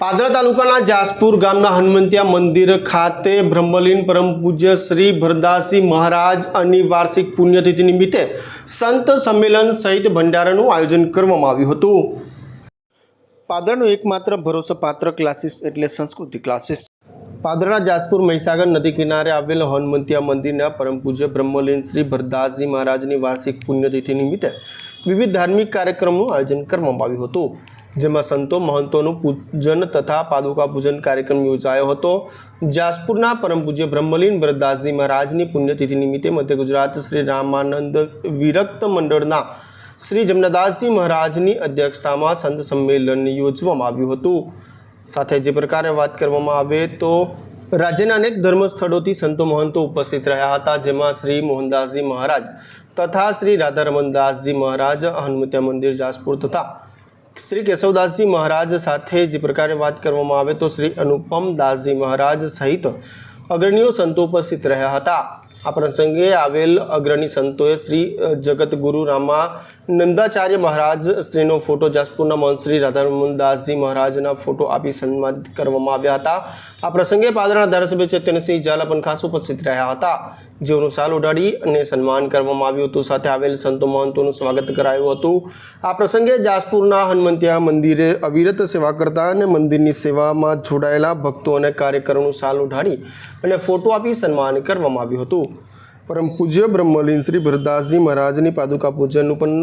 પાદરા તાલુકાના જાસપુર ગામના હનુમંતિયા મંદિર ખાતે બ્રહ્મલીન પરમ પૂજ્ય શ્રી ભરદાસજી મહારાજ અને વાર્ષિક પુણ્યતિથિ નિમિત્તે સંત સંમેલન સહિત ભંડારાનું આયોજન કરવામાં આવ્યું હતું. પાદરાનો એકમાત્ર ભરોસાપાત્ર ક્લાસીસ એટલે સંસ્કૃતિ ક્લાસીસ. પાદરાના જાસપુર મહીસાગર નદી કિનારે આવેલ હનુમંતિયા મંદિરના પરમ પૂજ્ય બ્રહ્મલીન શ્રી ભરદાસજી મહારાજની વાર્ષિક પુણ્યતિથિ નિમિત્તે વિવિધ ધાર્મિક કાર્યક્રમનું આયોજન કરવામાં આવ્યું હતું. જેમાં સંતો મહંતોનું પૂજન તથા પાદુકા પૂજન કાર્યક્રમ યોજાયો હતો. જાસપુરના પરમ પૂજ્ય બ્રહ્મલીન ભરતદાસજી મહારાજની પુણ્યતિથિ નિમિત્તે મધ્ય ગુજરાત શ્રી રામાનંદ વિરક્ત મંડળના શ્રી જમનાદાસજી મહારાજની અધ્યક્ષતામાં સંત સંમેલન યોજવામાં આવ્યું હતું. સાથે જે પ્રકારે વાત કરવામાં આવે તો રાજ્યના અનેક ધર્મ સ્થળોથી સંતો મહંતો ઉપસ્થિત રહ્યા હતા, જેમાં શ્રી મોહનદાસજી મહારાજ તથા શ્રી રાધારમણદાસજી મહારાજ હનુમત્યા મંદિર, જાસપુર તથા શ્રી કેશવદાસજી મહારાજ સાથે જે પ્રકારે વાત કરવામાં આવે તો શ્રી અનુપમ દાસજી મહારાજ સહિત અગ્રણીઓ સંતો ઉપસ્થિત રહ્યા હતા. આ પ્રસંગે આવેલ અગ્રણી સંતોએ શ્રી જગતગુરુ રામા નંદાચાર્ય મહારાજ શ્રીનો ફોટો જાસપુરના મહંત શ્રી રાધારમનદાસજી મહારાજના ફોટો આપી સન્માનિત કરવામાં આવ્યા હતા. આ પ્રસંગે પાદરાના ધારાસભ્ય ચેતનસિંહ ઝાલા પણ ખાસ ઉપસ્થિત રહ્યા હતા. જેઓનું સાલ ઉડાડી અને સન્માન કરવામાં આવ્યું હતું. સાથે આવેલ સંતો મહંતોનું સ્વાગત કરાયું હતું. આ પ્રસંગે જાસપુરના હનુમંતિયા મંદિરે અવિરત સેવા કરતા અને મંદિરની સેવામાં જોડાયેલા ભક્તો અને કાર્યકરોનું સાલ ઉઢાડી અને ફોટો આપી સન્માન કરવામાં આવ્યું હતું. પરમ પૂજ્ય બ્રહ્મલીન શ્રી ભરદાસજી મહારાજની પાદુકા પૂજનનું પણ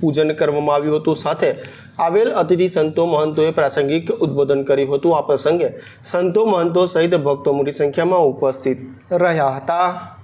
પૂજન કરવામાં આવ્યું હતું. સાથે આવેલ અતિથિ સંતો મહંતોએ પ્રાસંગિક ઉદ્બોધન કર્યું હતું. આ પ્રસંગે સંતો મહંતો સહિત ભક્તો મોટી સંખ્યામાં ઉપસ્થિત રહ્યા હતા.